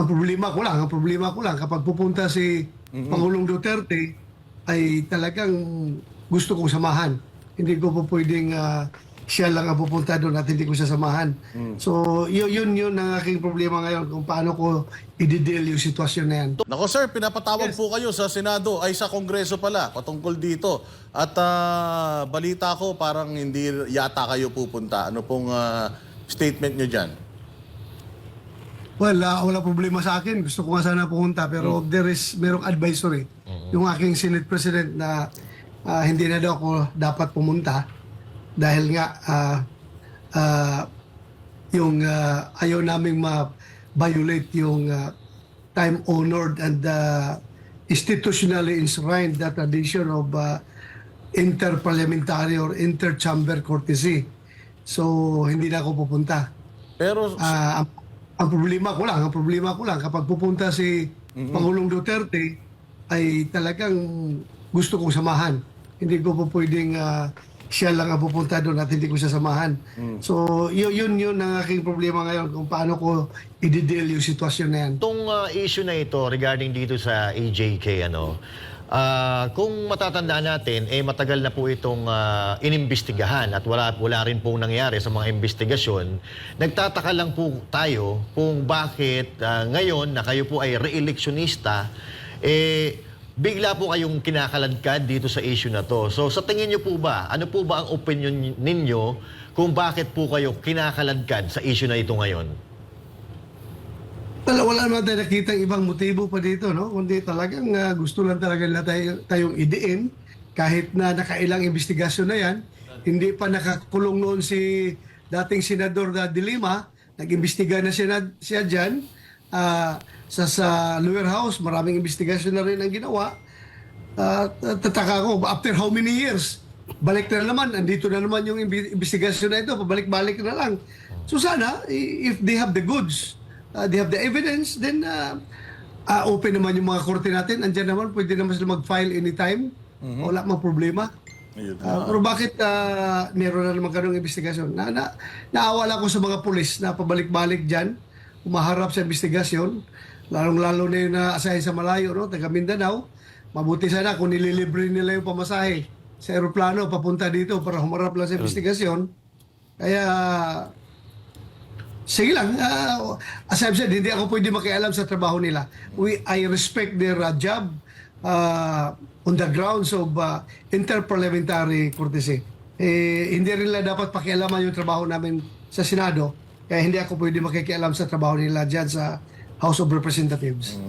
ang problema ko lang, ang problema ko lang kapag pupunta si Pangulong Duterte ay talagang gusto kong samahan. Hindi ko po pwedeng ah, siya lang ang pupunta doon at hindi ko siya samahan. So, yun, yun yun ang aking problema ngayon kung paano ko i-deal yung sitwasyon na yan. Nako sir, pinapatawag po kayo sa Senado, ay sa Kongreso pala, patungkol dito. At ah, balita ko, parang hindi yata kayo pupunta. Ano pong ah, statement nyo dyan? Well, ah, wala problema sa akin. Gusto ko nga sana pumunta pero there is merong advisory. Yung aking Senate President na ah, hindi na daw ako dapat pumunta dahil nga ah, ah, yung ah, ayaw naming ma-violate yung ah, time-honored and ah, institutionally enshrined the tradition of ah, interparliamentary or interchamber courtesy. So, hindi na ako pupunta. Pero ang, ang problema ko lang, ang problema ko lang kapag pupunta si Pangulong Duterte ay talagang gusto kong samahan. Hindi ko po pwedeng ah, siya lang ang pupunta doon at hindi ko siya samahan. So, yun, yun yun ang aking problema ngayon kung paano ko i-deal yung sitwasyon na yan. Itong uh, issue na ito regarding dito sa AJK, ano, ah, kung matatanda natin, eh matagal na po itong ah, inimbestigahan at wala, wala rin pong nangyari sa mga investigasyon. Nagtataka lang po tayo kung bakit ah, ngayon na kayo po ay re-electionista, eh bigla po kayong kinakaladkad dito sa issue na to. So sa tingin niyo po ba, ano po ba ang opinion ninyo kung bakit po kayo kinakaladkad sa issue na ito ngayon? Wala, wala naman tayo nakita ibang motibo pa dito, no? Kundi talagang ah, gusto lang talaga na tayo, tayong idiin kahit na nakailang investigasyon na yan. Hindi pa nakakulong noon si dating Senador na Dilima. Nag-imbestiga na siya, siya dyan. Ah, sa, sa lower house, maraming investigasyon na rin ang ginawa. At uh, tataka ko, after how many years? Balik na naman, andito na naman yung investigasyon na ito, pabalik-balik na lang. So sana, if they have the goods, uh, they have the evidence, then uh, uh, open naman yung mga korte natin. Andyan naman, pwede naman sila mag-file anytime. Wala mang problema. Ah, pero bakit ah, meron na naman ganong investigasyon? Na, na, naawala ko sa mga pulis na pabalik-balik dyan, umaharap sa investigasyon, lalong-lalo na yung na-assign sa malayo, no? taga Mindanao. Mabuti sana kung nililibre nila yung pamasahe sa aeroplano papunta dito para humarap lang sa investigasyon. Kaya, sige lang, ah, as I've said, hindi ako pwede makialam sa trabaho nila. We, I respect their uh, job uh, on the grounds of uh, interparliamentary courtesy. Eh, hindi rin nila dapat pakialaman yung trabaho namin sa Senado. Kaya hindi ako pwede makikialam sa trabaho nila dyan sa House of Representatives.